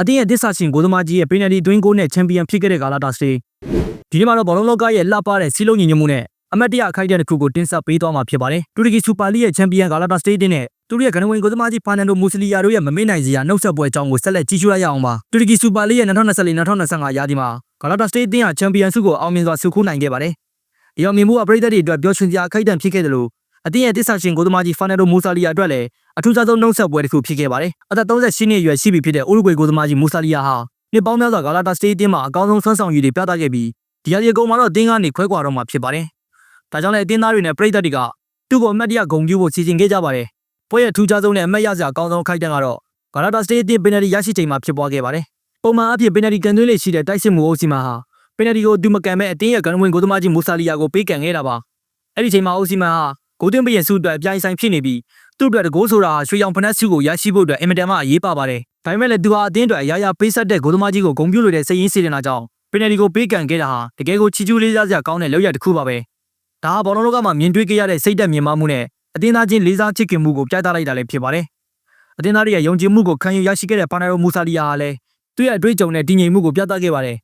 အတင်းရဲ့ဒစ်ဆာရှင်ဂိုးသမားကြီးရဲ့ပင်နယ်တီတွင်းကိုနဲ့ချန်ပီယံဖြစ်ခဲ့တဲ့ဂါလာတာစတေးဒီနေ့မှာတော့ဘောလုံးလောကရဲ့လှပတဲ့စီးလုံးညီညွတ်မှုနဲ့အမတ်တရအခိုက်အတန့်တစ်ခုကိုတင်ဆက်ပေးသွားမှာဖြစ်ပါတယ်တူရကီစူပါလိရဲ့ချန်ပီယံဂါလာတာစတေးတင်းနဲ့တူရရဲ့ဂနဝင်ဂိုးသမားကြီးဖာနန်ဒိုမူဆလီယာတို့ရဲ့မမေ့နိုင်စရာနှုတ်ဆက်ပွဲအကြောင်းကိုဆက်လက်ကြည့်ရှုလိုက်ရအောင်ပါတူရကီစူပါလိရဲ့2024-2025ရာသီမှာဂါလာတာစတေးတင်းဟာချန်ပီယံဆုကိုအောင်မြင်စွာဆုခိုးနိုင်ခဲ့ပါတယ်ဒီအောင်မြင်မှုအပရိသတ်တွေအတွက်ပျော်ရွှင်စရာအခိုက်အတန့်ဖြစ်ခဲ့တယ်လို့အတင်းရဲ့တစ္ဆာရှင်ဂိုးသမားကြီးဖာနန်ဒိုမူဆလီယာအတွက်လည်း အထူးခြားဆုံးနှုတ်ဆက်ပွဲတစ်ခုဖြစ်ခဲ့ပါတယ်အသက်38နှစ်အရွယ်ရှိပြီဖြစ်တဲ့ဥရုဂွေဂိုးသမားကြီးမူဆလီယာဟာနှစ်ပေါင်းများစွာဂါလာတာစတေးတင်းမှာအကောင်းဆုံးဆွမ်းဆောင်ရည်တွေပြသခဲ့ပြီးဒီရာသီအကုန်မှာတော့တင်းကနေခွဲခွာတော့မှာဖြစ်ပါတယ်ဒါကြောင့်လည်းအတင်းသားတွေနဲ့ပရိသတ်တွေကသူ့ကိုအမတ်တရဂုဏ်ပြုဖို့စီစဉ်ခဲ့ကြပါတယ်ပွဲရဲ့ထူးခြားဆုံးနဲ့အမတ်ရစရာအကောင်းဆုံးအခိုက်အတန့်ကတော့ဂါလာတာစတေးတင်းပင်နယ်တီရရှိချိန်မှာဖြစ်ပွားခဲ့ပါတယ်ပုံမှန်အဖြစ်ပင်နယ်တီကန်သွင်းလေးရှိတဲ့တိုက်စစ်မှုအုပ်စီမာဟာပင်နယ်တီကိုသူမကန်မဲ့အတင်းရဲ့ဂန်ဝင်ဂိုးသမားကြီးမူဆလီယာကိုပေးကန်ခဲ့တာပါအဲ့ဒီချိန်မှာအုပ်စီမာဟာဂိုးသွင်းပရင်စုအတွက်အပြိုင်ဆိုင်ဖြစ်နေပြီး သူ့အတွက်တကိုးဆိုတာဟာရွှေရောင်ဖနက်စုကိုရရှိဖို့အတွက်အင်မတန်မှအရေးပါပါတယ်ဒါပေမဲ့လည်းသူဟာအတင်းအတွက်အရာရာပေးဆက်တဲ့ဂိုးသမားကြီးကိုဂုဏ်ပြုလို့တဲ့စိတ်ရင်းစေတနာကြောင့်ပင်နယ်တီကိုပေးကန်ခဲ့တာဟာတကယ်ကိုချီကျူးလေးစားစရာကောင်းတဲ့လောက်ရတစ်ခုပါပဲဒါဟာဘောလုံးလောကမှာမြင်တွေ့ခဲ့ရတဲ့စိတ်သက်မြင်မမှုနဲ့အတင်းသားချင်းလေးစားချစ်ခင်မှုကိုပြသလိုက်တာလည်းဖြစ်ပါတယ်အတင်းသားတွေရဲ့ယုံကြည်မှုကိုခံယူရရှိခဲ့တဲ့ပါနာရိုမူဆာလီယာဟာလည်းသူ့ရဲ့အတွေ့အကြုံနဲ့တည်ငြိမ်မှုကိုပြသခဲ့ပါတယ်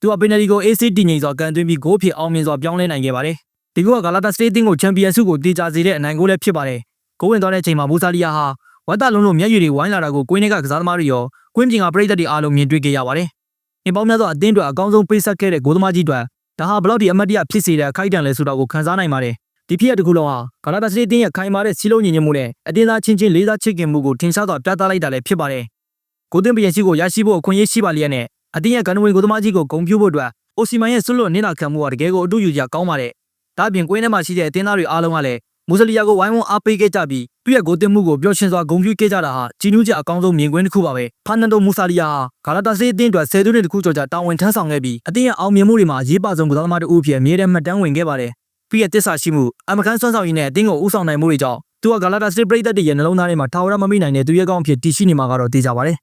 သူကပင်နယ်တီကို AC တည်ငြိမ်စွာကန်သွင်းပြီးဂိုးဖြစ်အောင်မြင်စွာပြောင်းလဲနိုင်ခဲ့ပါတယ်ဒီကဂါလာတာစတေးတင်းကိုချန်ပီယံဆုကိုတည်ကြစေတဲ့အနိုင်ဂိုးလည်းဖြစ်ပါတယ် ဂိုးဝင်သွားတဲ့အချိန်မှာမူဆာလီယာဟာဝတ်တာလုံးလုံးမျက်ရည်တွေဝိုင်းလာတာကိုကွင်းထဲကကစားသမားတွေရောကွင်းပြင်ကပရိသတ်တွေအားလုံးမြင်တွေ့ခဲ့ရပါတယ်။အင်ပေါင်းများစွာအသင်းတွေအကောင်းဆုံးပေးဆက်ခဲ့တဲ့ဂိုးသမားကြီးတွေဒါဟာဘလောက်ဒီအမတ်တရဖြစ်စေတဲ့အခိုက်အတန့်လဲဆိုတာကိုခန်းစားနိုင်ပါတယ်။ဒီဖြစ်ရတစ်ခုလုံးဟာဂါလာတာစတေးတင်းရဲ့ခိုင်မာတဲ့စီးလုံးညီညွတ်မှုနဲ့အတင်းသားချင်းချင်းလေးစားချစ်ခင်မှုကိုထင်ရှားစွာပြသလိုက်တာလည်းဖြစ်ပါတယ်။ဂိုးသွင်းပြင်ရှိကိုရရှိဖို့အခွင့်အရေးရှိပါလျက်နဲ့အတင်းရဲ့ကန်ဝင်ဂိုးသမားကြီးကိုဂုဏ်ပြုဖို့အတွက်အိုစီမန်ရဲ့ဆွလွတ်နစ်နာခံမှုကတကယ်ကိုအတူယူကြကောင်းပါတယ်။ဒါ့အပြင်ကွင်းထဲမှာရှိတဲ့အတင်းသားတွေအားလုံးကလည်း မူဆလီယာကိုဝိုင်းဝန်းအားပေးခဲ့ကြပြီးသူ့ရဲ့ဂိုးသွင်းမှုကိုပျော်ရွှင်စွာဂုဏ်ပြုခဲ့ကြတာဟာကြည်နူးကြအကောင်းဆုံးမြင်ကွင်းတစ်ခုပါပဲဖာနန်ဒိုမူဆာလီယာဟာဂါလာတာစေးအသင်းအတွက်ဆယ်သူနှစ်တခုကျော်ကြာတာဝန်ထမ်းဆောင်ခဲ့ပြီးအသင်းရဲ့အောင်မြင်မှုတွေမှာအရေးပါဆုံးကစားသမားတစ်ဦးဖြစ်အမြဲတမ်းမှတ်တမ်းဝင်ခဲ့ပါတယ်ပြီးရဲ့တစ္ဆာရှိမှုအမကန်စွမ်းဆောင်ရည်နဲ့အသင်းကိုဦးဆောင်နိုင်မှုတွေကြောင့်သူကဂါလာတာစေးပရိသတ်တွေရဲ့နှလုံးသားထဲမှာထာဝရမမိနိုင်တဲ့သူရဲ့ကောင်းအဖြစ်တည်ရှိနေမှာကတော့သိကြပါတယ်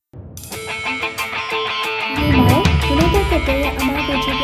ဒီမှာ United ကတည်းကအမားကိုချစ်